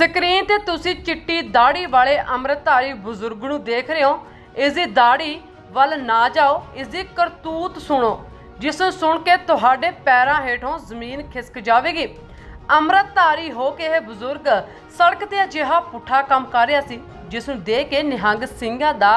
Screen ਤੇ ਤੁਸੀਂ ਚਿੱਟੀ ਦਾੜੀ ਵਾਲੇ ਅੰਮ੍ਰਿਤਧਾਰੀ ਬਜ਼ੁਰਗ ਨੂੰ ਦੇਖ ਰਹੇ ਹੋ। ਇਸ ਦੀ ਦਾੜੀ ਵੱਲ ਨਾ ਜਾਓ, ਇਸ ਦੀ ਕਰਤੂਤ ਸੁਣੋ, ਜਿਸ ਨੂੰ ਸੁਣ ਕੇ ਤੁਹਾਡੇ ਪੈਰਾਂ ਹੇਠੋਂ ਜ਼ਮੀਨ ਖਿਸਕ ਜਾਵੇਗੀ। ਅੰਮ੍ਰਿਤਧਾਰੀ ਹੋ ਕੇ ਇਹ ਬਜ਼ੁਰਗ ਸੜਕ ਤੇ ਅਜਿਹਾ ਪੁੱਠਾ ਕੰਮ ਕਰ ਰਿਹਾ ਸੀ, ਜਿਸ ਨੂੰ ਦੇਖ ਕੇ ਨਿਹੰਗ ਸਿੰਘਾਂ ਦਾ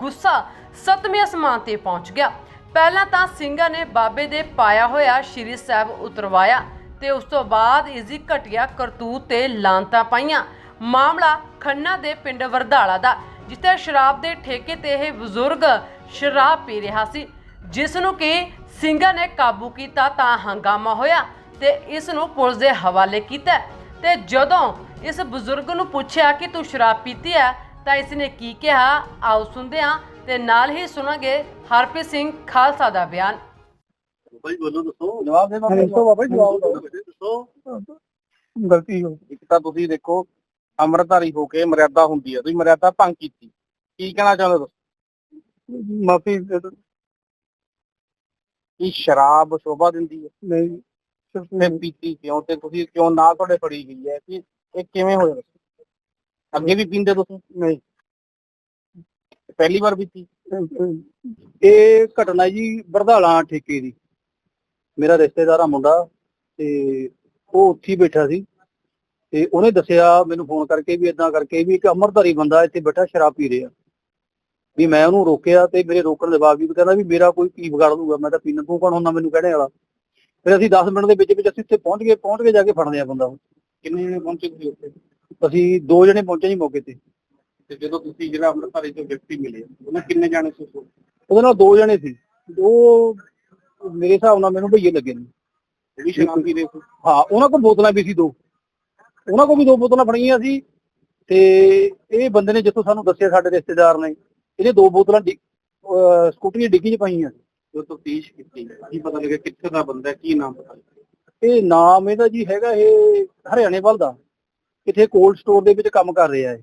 ਗੁੱਸਾ ਸੱਤਵੇਂ ਅਸਮਾਨ ਤੇ ਪਹੁੰਚ ਗਿਆ। ਪਹਿਲਾਂ ਤਾਂ ਸਿੰਘਾਂ ਨੇ ਬਾਬੇ ਦੇ ਪਾਇਆ ਹੋਇਆ ਸ਼੍ਰੀ ਸਾਹਿਬ ਉਤਰਵਾਇਆ। ਤੇ ਉਸ ਤੋਂ ਬਾਅਦ ਇਸ ਦੀ ਘਟੀਆ ਕਰਤੂਤ ਤੇ ਲਾਂਤਾਂ ਪਾਈਆਂ। ਮਾਮਲਾ ਖੰਨਾ ਦੇ ਪਿੰਡ ਵਰਧਾਲਾ ਦਾ, ਜਿੱਥੇ ਸ਼ਰਾਬ ਦੇ ਠੇਕੇ ਤੇ ਇਹ ਬਜ਼ੁਰਗ ਸ਼ਰਾਬ ਪੀ ਰਿਹਾ ਸੀ। ਜਿਸ ਨੂੰ ਕਿ ਸਿੰਘਾਂ ਨੇ ਕਾਬੂ ਕੀਤਾ ਤਾਂ ਹੰਗਾਮਾ ਹੋਇਆ ਤੇ ਇਸ ਨੂੰ ਪੁਲਿਸ ਦੇ ਹਵਾਲੇ ਕੀਤਾ। ਤੇ ਜਦੋਂ ਇਸ ਬਜ਼ੁਰਗ ਨੂੰ ਪੁੱਛਿਆ ਕਿ ਤੂੰ ਸ਼ਰਾਬ ਪੀਤੀ ਹੈ ਤਾਂ ਇਸ ਨੇ ਕੀ ਕਿਹਾ? ਆਓ ਸੁਣਦੇ ਹਾਂ ਤੇ ਨਾਲ ਹੀ ਸੁਣਾਂਗੇ ਹਰਪ੍ਰੀਤ ਸਿੰਘ ਖਾਲਸਾ ਦਾ ਬਿਆਨ। ਬਾਬਾ ਜੀ ਬੋਲੋ ਦੱਸੋ। ਜਵਾਬ ਦੇ ਬਾਬਾ ਦੱਸੋ ਬਾਬਾ ਜੀ ਜਵਾਬ ਦਿਓ। ਦੱਸੋ। ਗਲਤੀ ਹੋ ਇੱਕ ਤਾਂ ਤੁਸੀਂ ਦੇਖੋ ਅੰਮ੍ਰਿਤਧਾਰੀ ਹੋ ਕੇ ਮਰਿਆਦਾ ਹੁੰਦੀ ਹੈ ਤੁਸੀਂ ਮਰਿਆਦਾ ਭੰਗ ਕੀਤੀ। ਕੀ ਕਹਿਣਾ ਚਾਹੁੰਦੇ ਹੋ ਮਾਫੀ ਕੀ ਸ਼ਰਾਬ ਸ਼ੋਭਾ ਦਿੰਦੀ ਹੈ ਨਹੀਂ ਸਿਰਫ ਪੀਤੀ ਕਿਉਂ? ਤੇ ਤੁਸੀਂ ਕਿਉਂ ਨਾ ਤੁਹਾਡੇ ਫੜੀ ਗਈ ਹੈ? ਕਿ ਇਹ ਕਿਵੇਂ ਹੋਇਆ? ਅੱਗੇ ਵੀ ਪੀਂਦੇ ਤੁਸੀਂ? ਨਹੀਂ। ਪਹਿਲੀ ਵਾਰ ਪੀਤੀ? ਇਹ ਘਟਨਾ ਜੀ ਬਰਧਾਲਾ ਠੇਕੇ ਦੀ। ਮੇਰਾ ਰਿਸ਼ਤੇਦਾਰ ਆ ਮੁੰਡਾ ਤੇ ਉਹ ਉੱਥੇ ਬੈਠਾ ਸੀ ਤੇ ਉਹਨੇ ਦੱਸਿਆ ਮੈਨੂੰ ਫੋਨ ਕਰਕੇ ਵੀ ਇਦਾਂ ਕਰਕੇ ਵੀ ਇੱਕ ਅਮਰਧਾਰੀ ਬੰਦਾ ਇੱਥੇ ਬੈਠਾ ਸ਼ਰਾਬ ਪੀ ਰਿਹਾ ਵੀ ਮੈਂ ਉਹਨੂੰ ਰੋਕਿਆ ਤੇ ਮੇਰੇ ਰੋਕਣ ਦੇ ਬਾਵਜੂਦ ਕਹਿੰਦਾ ਵੀ ਮੇਰਾ ਕੋਈ ਕੀ ਵਿਗਾੜ ਦੂਗਾ ਮੈਂ ਤਾਂ ਪੀਣਾ ਤੂੰ ਕੌਣ ਹੁੰਦਾ ਮੈਨੂੰ ਕਹਿਣੇ ਵਾਲਾ? ਫਿਰ ਅਸੀਂ 10 ਮਿੰਟ ਦੇ ਵਿੱਚ ਵਿੱਚ ਅਸੀਂ ਉੱਥੇ ਪਹੁੰਚ ਗਏ, ਪਹੁੰਚ ਕੇ ਜਾ ਕੇ ਫੜਦੇ ਆ ਬੰਦਾ ਕਿੰਨੇ ਜਣੇ ਪਹੁੰਚੇ ਤੁਸੀਂ ਉੱਥੇ? ਅਸੀਂ ਦੋ ਜਣੇ ਪਹੁੰਚੇ ਜੀ ਮੌਕੇ ਤੇ। ਤੇ ਜਦੋਂ ਤੁਸੀਂ ਜਿਹੜਾ ਅੰਮ੍ਰਿਤਸਰ ਤੋਂ ਵਿਅਕਤੀ ਮਿਲੇ, ਉਹਨਾਂ ਕਿੰਨੇ ਜਾਣੇ ਸੀ ਉਹਦੇ ਨਾਲ ਦੋ ਜਣੇ ਸੀ। ਉਹ ਮੇਰੇ ਹਿਸਾਬ ਨਾਲ ਮੈਨੂੰ ਭਈਏ ਲੱਗੇ ਨੇ। ਉਹ ਵੀ ਸ਼ਰਾਬ ਪੀ ਰਹੇ ਸੀ। ਹਾਂ ਉਹਨਾਂ ਕੋਲ ਬੋਤਲਾਂ ਵੀ ਸੀ ਦੋ। ਉਹਨਾਂ ਕੋਲ ਵੀ ਦੋ ਬੋਤਲਾਂ ਫੜੀਆਂ ਸੀ ਤੇ ਇਹ ਬੰਦੇ ਨੇ ਜਿੱਥੋਂ ਸਾਨੂੰ ਦੱਸਿਆ ਸਾਡੇ ਰਿਸ਼ਤੇਦਾਰ ਨੇ ਇਹਨੇ ਦੋ ਬੋਤਲਾਂ ਸਕੂਟਰੀ ਦੀ ਡਿੱਗੀ 'ਚ ਪਾਈਆਂ। ਸੀ ਜੋ ਤਫਤੀਸ਼ ਕੀਤੀ ਕੀ ਪਤਾ ਲੱਗਿਆ ਕਿੱਥੇ ਦਾ ਬੰਦਾ ਕੀ ਨਾਮ ਪਤਾ ਇਹ ਨਾਮ ਇਹਦਾ ਜੀ ਹੈਗਾ ਇਹ ਹਰਿਆਣੇ ਵੱਲ ਦਾ। ਕਿਥੇ ਕੋਲਡ ਸਟੋਰ ਦੇ ਵਿੱਚ ਕੰਮ ਕਰ ਰਿਹਾ ਇਹ।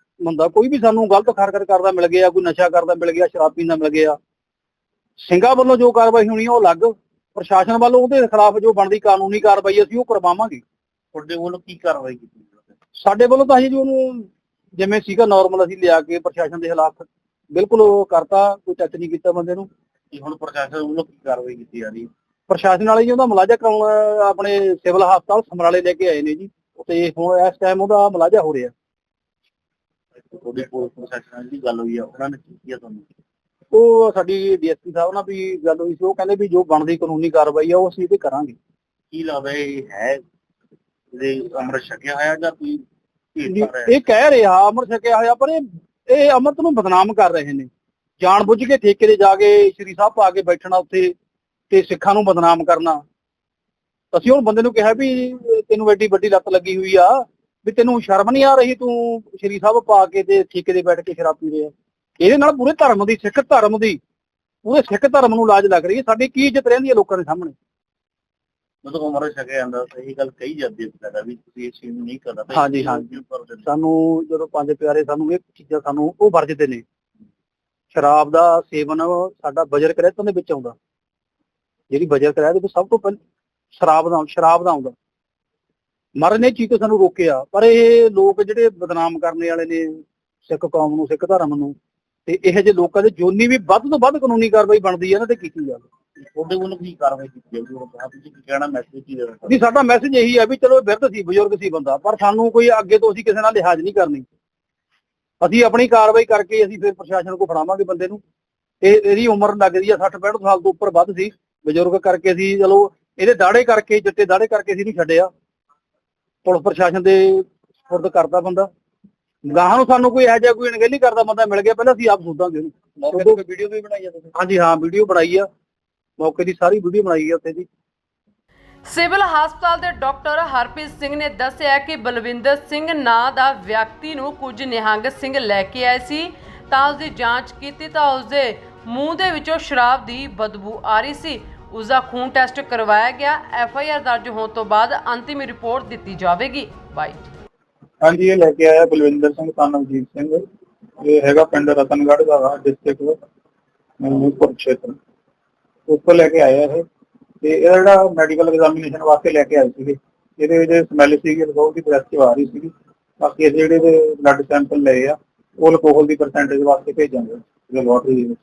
ਬੰਦਾ ਕੋਈ ਵੀ ਸਾਨੂੰ ਗਲਤ ਖਰਕਰ ਕਰਦਾ ਮਿਲ ਗਿਆ ਕੋਈ ਨਸ਼ਾ ਕਰਦਾ ਮਿਲ ਗਿਆ ਸ਼ਰਾਬ ਪੀਂਦਾ ਮਿਲ ਗਿਆ ਸਿੰਘਾਂ ਵੱਲੋਂ ਜੋ ਕਾਰਵਾਈ ਹੋਣੀ ਉਹ ਅਲੱਗ ਪ੍ਰਸ਼ਾਸਨ ਵੱਲੋਂ ਉਹਦੇ ਖਿਲਾਫ ਜੋ ਬਣਦੀ ਕਾਨੂੰਨੀ ਕਾਰਵਾਈ ਅਸੀਂ ਉਹ ਕਰਵਾਵਾਂਗੇ। ਤੁਹਾਡੇ ਵੱਲੋਂ ਕੀ ਕਾਰਵਾਈ ਕੀਤੀ ਸਾਡੇ ਵੱਲੋਂ ਤਾਂ ਅਸੀਂ ਜੀ ਉਹਨੂੰ ਜਿਵੇਂ ਸੀਗਾ ਨਾਰਮਲ ਅਸੀਂ ਲਿਆ ਕੇ ਪ੍ਰਸ਼ਾਸਨ ਦੇ ਖਿਲਾਫ ਬਿਲਕੁਲ ਉਹ ਕਰਤਾ ਕੋਈ ਟੱਚ ਨਹੀਂ ਕੀਤਾ ਬੰਦੇ ਨੂੰ। ਹੁਣ ਪ੍ਰਸ਼ਾਸਨ ਵੱਲੋਂ ਕੀ ਕਾਰਵਾਈ ਕੀਤੀ ਜਾ ਰਹੀ ਪ੍ਰਸ਼ਾਸਨ ਵਾਲੇ ਜੀ ਉਹਦਾ ਮੁਲਾਜ਼ਾ ਕਰਾਉਣ ਆਪਣੇ ਸਿਵਲ ਹਸਪਤਾਲ ਸਮਰਾਲੇ ਲੈ ਕੇ ਆਏ ਨੇ ਜੀ। ਤੇ ਹੁਣ ਇਸ ਟਾਈਮ ਉਹਦਾ ਮੁਲਾਜ਼ਾ ਹੋ ਰਿਹਾ। ਤੁਹਾਡੀ ਪੁਲਿਸ ਪ੍ਰਸ਼ਾਸਨ ਨਾਲ ਜਿਹੜੀ ਗੱਲ ਹੋਈ ਆ ਉਹਨਾਂ ਨੇ ਕੀ ਕੀਤਾ ਤੁਹਾਨੂੰ? ਉਹ ਸਾਡੀ ਡੀਐਸਪੀ ਸਾਹਿਬ ਨਾਲ ਵੀ ਗੱਲ ਹੋਈ ਸੀ ਉਹ ਕਹਿੰਦੇ ਵੀ ਜੋ ਬਣਦੀ ਕਾਨੂੰਨੀ ਕਾਰਵਾਈ ਆ ਉਹ ਅਸੀਂ ਇਹਦੇ ਕਰਾਂਗੇ। ਕੀ ਲੱਗਦਾ ਇਹ ਹੈ ਇਹਦੇ ਅਮਰ ਛਕਿਆ ਹੋਇਆ ਜਾਂ ਕੋਈ ਇਹ ਕਹਿ ਰਿਹਾ ਅਮਰ ਛਕਿਆ ਹੋਇਆ ਪਰ ਇਹ ਇਹ ਅਮਰਤ ਨੂੰ ਬਦਨਾਮ ਕਰ ਰਹੇ ਨੇ। ਜਾਣ ਬੁੱਝ ਕੇ ਠੇਕੇ ਤੇ ਜਾ ਕੇ ਸ਼੍ਰੀ ਸਾਹਿਬ ਪਾ ਕੇ ਬੈਠਣਾ ਉੱਥੇ ਤੇ ਸਿੱਖਾਂ ਨੂੰ ਬਦਨਾਮ ਕਰਨਾ। ਅਸੀਂ ਹੁਣ ਬੰਦੇ ਨੂੰ ਕਿਹਾ ਵੀ ਤੈਨੂੰ ਐਡੀ ਵੱਡੀ ਲੱਤ ਲੱਗੀ ਹੋਈ ਆ ਵੀ ਤੈਨੂੰ ਸ਼ਰਮ ਨਹੀਂ ਆ ਰਹੀ ਤੂੰ ਸ਼੍ਰੀ ਸਾਹਿਬ ਪਾ ਕੇ ਤੇ ਠੇਕੇ ਤੇ ਬੈਠ ਕੇ ਸ਼ਰਾਬ ਪੀ ਰਿਹਾ ਇਹਦੇ ਨਾਲ ਪੂਰੇ ਧਰਮ ਦੀ ਸਿੱਖ ਧਰਮ ਦੀ ਪੂਰੇ ਸਿੱਖ ਧਰਮ ਨੂੰ ਲਾਜ ਲੱਗ ਰਹੀ ਹੈ। ਸਾਡੀ ਕੀ ਇੱਜ਼ਤ ਰਹਿੰਦੀ ਹੈ ਲੋਕਾਂ ਦੇ ਸਾਹਮਣੇ? ਮਤਲਬ ਉਮਰ ਛਕਿਆ ਜਾਂਦਾ ਸਹੀ ਗੱਲ ਕਹੀ ਜਾਂਦੀ ਹੈ ਕਹਿੰਦਾ ਵੀ ਤੁਸੀਂ ਇਸ ਚੀਜ਼ ਨੂੰ ਨਹੀਂ ਕਰਨਾ ਤਾਂ ਹਾਂਜੀ, ਹਾਂਜੀ। ਸਾਨੂੰ ਜਦੋਂ ਪੰਜ ਪਿਆਰੇ ਸਾਨੂੰ ਇਹ ਚੀਜ਼ਾਂ ਸਾਨੂੰ ਉਹ ਵਰਜਦੇ ਨੇ। ਸ਼ਰਾਬ ਦਾ ਸੇਵਨ ਸਾਡਾ ਬਜਰ ਕਰਿਆਤਾਂ ਦੇ ਵਿੱਚ ਆਉਂਦਾ। ਜਿਹੜੀ ਬਜਰ ਕਰਿਆ ਦੇ ਵਿੱਚ ਸਭ ਤੋਂ ਪਹਿਲਾਂ ਸ਼ਰਾਬ ਦਾ ਸ਼ਰਾਬ ਦਾ ਆਉਂਦਾ। ਮਰਨ ਨੇ ਚੀਜ਼ ਤੋਂ ਸਾਨੂੰ ਰੋਕਿਆ। ਪਰ ਇਹ ਲੋਕ ਜਿਹੜੇ ਬਦਨਾਮ ਕਰਨੇ ਵਾਲੇ ਨੇ ਸਿੱਖ ਕੌਮ ਨੂੰ ਸਿੱਖ ਧਰਮ ਨੂੰ ਤੇ ਇਹੋ ਜਿਹੇ ਲੋਕਾਂ ਦੇ ਜੋਨੀ ਵੀ ਵੱਧ ਤੋਂ ਵੱਧ ਕਾਨੂੰਨੀ ਕਾਰਵਾਈ ਬਣਦੀ ਹੈ ਇਹਨਾਂ ਤੇ ਕੀਤੀ ਜਾਵੇ ਤੁਹਾਡੇ ਵੱਲੋਂ ਕੀ ਕਾਰਵਾਈ ਕੀਤੀ ਜਾਊਗੀ? ਉਹ ਬਾਅਦ ਵਿੱਚ ਕੀ ਕਹਿਣਾ ਮੈਸੇਜ ਕੀ ਦੇਣਾ ਨਹੀਂ ਸਾਡਾ ਮੈਸੇਜ ਇਹੀ ਹੈ ਵੀ ਚਲੋ ਬਿਰਧ ਸੀ ਬਜ਼ੁਰਗ ਸੀ ਬੰਦਾ ਪਰ ਸਾਨੂੰ ਕੋਈ ਅੱਗੇ ਤੋਂ ਅਸੀਂ ਕਿਸੇ ਨਾਲ ਲਿਹਾਜ਼ ਨਹੀਂ ਕਰਨੀ। ਅਸੀਂ ਆਪਣੀ ਕਾਰਵਾਈ ਕਰਕੇ ਅਸੀਂ ਫਿਰ ਪ੍ਰਸ਼ਾਸਨ ਕੋ ਫੜਾਵਾਂਗੇ ਬੰਦੇ ਨੂੰ। ਇਹ ਇਹਦੀ ਉਮਰ ਲੱਗਦੀ ਆ 60 65 ਸਾਲ ਤੋਂ ਉੱਪਰ ਵੱਧ ਸੀ। ਬਜ਼ੁਰਗ ਕਰਕੇ ਅਸੀਂ ਚਲੋ ਇਹਦੇ ਦਾੜੇ ਕਰਕੇ ਚਿੱਟੇ ਦਾੜੇ ਕਰਕੇ ਅਸੀਂ ਨਹੀਂ ਛੱਡਿਆ। ਪੁਲਿਸ ਪ੍ਰਸ਼ਾਸਨ ਦੇ ਸਪੁਰਦ ਕਰਦਾ ਬੰਦਾ। ਗਾਹਾਂ ਨੂੰ ਸਾਨੂੰ ਕੋਈ ਇਹੋ ਜਿਹਾ ਕੋਈ ਅਣਗਹਿਲੀ ਕਰਦਾ ਬੰਦਾ ਮਿਲ ਗਿਆ ਪਹਿਲਾਂ ਅਸੀਂ ਆਪ ਸੋਧਾਂਗੇ ਉਹਨੂੰ। ਮੌਕੇ ਤੇ ਵੀਡੀਓ ਵੀ ਬਣਾਈ ਆ ਤੁਸੀਂ? ਹਾਂਜੀ ਹਾਂ ਵੀਡੀਓ ਬਣਾਈ ਆ। ਮੌਕੇ ਦੀ ਸਾਰੀ ਵੀਡੀਓ ਬਣਾਈ ਆ ਉੱਥੇ ਦੀ ਸਿਵਲ ਹਸਪਤਾਲ ਦੇ ਡਾਕਟਰ ਹਰਪ੍ਰੀਤ ਸਿੰਘ ਨੇ ਦੱਸਿਆ ਕਿ ਬਲਵਿੰਦਰ ਸਿੰਘ ਨਾਂ ਦਾ ਵਿਅਕਤੀ ਨੂੰ ਕੁਝ ਨਿਹੰਗ ਸਿੰਘ ਲੈ ਕੇ ਆਏ ਸੀ। ਤਾਂ ਉਸ ਦੀ ਜਾਂਚ ਕੀਤੀ ਤਾਂ ਉਸ ਦੇ ਮੂੰਹ ਦੇ ਵਿੱਚੋਂ ਸ਼ਰਾਬ ਦੀ ਬਦਬੂ ਆ ਰਹੀ ਸੀ। ਉਸ ਦਾ ਖੂਨ ਟੈਸਟ ਕਰਵਾਇਆ ਗਿਆ। ਐਫ ਆਈ ਆਰ ਦਰਜ ਹੋਣ ਤੋਂ ਬਾਅਦ ਅੰਤਿਮ ਰਿਪੋਰਟ ਦਿੱਤੀ ਜਾਵੇਗੀ। ਬਾਈ। ਹਾਂਜੀ, ਇਹ ਲੈ ਕੇ ਆਇਆ ਬਲਵਿੰਦਰ ਸਿੰਘ ਤਾਨਵਜੀਤ ਸਿੰਘ। ਇਹ ਹੈਗਾ ਪਿੰਡ ਰਤਨਗੜ੍ਹ ਦਾ ਡਿਸਟ੍ਰਿਕਟ ਮਨੂਪੁਰ ਖੇਤਰ। ਉੱਥੋਂ ਲੈ ਕੇ ਆਇਆ ਇਹ। ਤੇ ਇਹ ਜਿਹੜਾ ਮੈਡੀਕਲ ਐਗਜ਼ਾਮੀਨੇਸ਼ਨ ਵਾਸਤੇ ਲੈ ਕੇ ਆਏ ਸੀਗੇ। ਇਹਦੇ ਵਿੱਚ ਸਮੈਲ ਸੀਗੀ ਰਿਜ਼ਲਟ ਦੀ ਪ੍ਰੈਸ ਆ ਰਹੀ ਸੀਗੀ। ਬਾਕੀ ਜਿਹੜੇ ਦੇ ਬਲੱਡ ਸੈਂਪਲ ਲਏ ਆ, ਉਹ ਅਲਕੋਹਲ ਦੀ ਪਰਸੈਂਟੇਜ ਵਾਸਤੇ ਭੇਜਾਂਗੇ। ਲੈਬੋਰਟਰੀ ਵਿੱਚ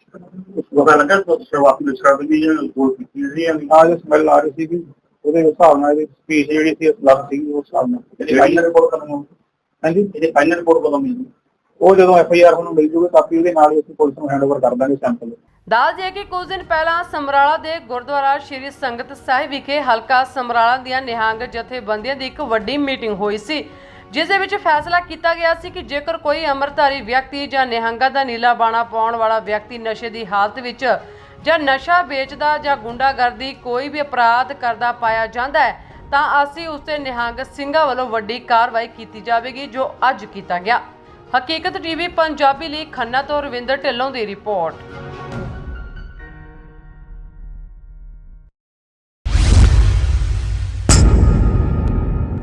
ਉਸ ਪਤਾ ਲੱਗਾ ਕਿ ਸ਼ੁਰੂਆਤ ਸ਼ਰਾਬ ਦੀ ਗੋਲ ਕੀਤੀ ਸੀ ਜਾਂ ਆ ਜੋ ਸਮੈਲ ਆ ਰਹੀ ਸੀਗੀ ਉਹਦੇ ਹਿਸਾਬ ਨਾਲ ਇਹਦੀ ਸਪੀਚ ਜਿਹੜੀ ਸੀ ਅਸਲਰ ਸੀਗੀ ਉਸ ਹਿਸਾਬ ਨਾਲ। ਇਹਦੀ ਫਾਈਨਲ ਰਿਪੋਰਟ ਹੋਊਗੀ? ਹਾਂਜੀ? ਇਹਦੀ ਫਾਈਨਲ ਰਿਪੋਰਟ ਕਦੋਂ ਮਿਲੂਗੀ? ਉਹ ਜਦੋਂ ਐਫ ਆਈ ਆਰ ਨੂੰ ਮਿਲ ਜੂਗੀ ਕਾਪੀ ਉਹਦੇ ਨਾਲ ਹੀ ਅਸੀਂ ਪੁਲਿਸ ਨੂੰ ਹੈਂਡਓਵਰ ਕਰ ਦਾਂਗੇ ਸੈਂਪਲ ਦੱਸ ਦਈਏ ਕਿ ਕੁਝ ਦਿਨ ਪਹਿਲਾਂ ਸਮਰਾਲਾ ਦੇ ਗੁਰਦੁਆਰਾ ਸ਼੍ਰੀ ਸੰਗਤ ਸਾਹਿਬ ਵਿਖੇ ਹਲਕਾ ਸਮਰਾਲਾ ਦੀਆਂ ਨਿਹੰਗ ਜਥੇਬੰਦੀਆਂ ਦੀ ਇੱਕ ਵੱਡੀ ਮੀਟਿੰਗ ਹੋਈ ਸੀ। ਜਿਸ ਦੇ ਵਿੱਚ ਫੈਸਲਾ ਕੀਤਾ ਗਿਆ ਸੀ ਕਿ ਜੇਕਰ ਕੋਈ ਅਮਰਧਾਰੀ ਵਿਅਕਤੀ ਜਾਂ ਨਿਹੰਗਾਂ ਦਾ ਨੀਲਾ ਬਾਣਾ ਪਾਉਣ ਵਾਲਾ ਵਿਅਕਤੀ ਨਸ਼ੇ ਦੀ ਹਾਲਤ ਵਿੱਚ ਜਾਂ ਨਸ਼ਾ ਵੇਚਦਾ ਜਾਂ ਗੁੰਡਾਗਰਦੀ ਕੋਈ ਵੀ ਅਪਰਾਧ ਕਰਦਾ ਪਾਇਆ ਜਾਂਦਾ ਹੈ, ਤਾਂ ਅਸੀਂ ਉਸ ਤੇ ਨਿਹੰਗ ਸਿੰਘਾਂ ਵੱਲੋਂ ਵੱਡੀ ਕਾਰਵਾਈ ਕੀਤੀ ਜਾਵੇਗੀ ਜੋ ਅੱਜ ਕੀਤਾ ਗਿਆ। ਹਕੀਕਤ ਟੀਵੀ, ਪੰਜਾਬੀ ਲਈ ਖੰਨਾ ਤੋਂ ਰਵਿੰਦਰ ਢਿੱਲੋਂ ਦੀ ਰਿਪੋਰਟ।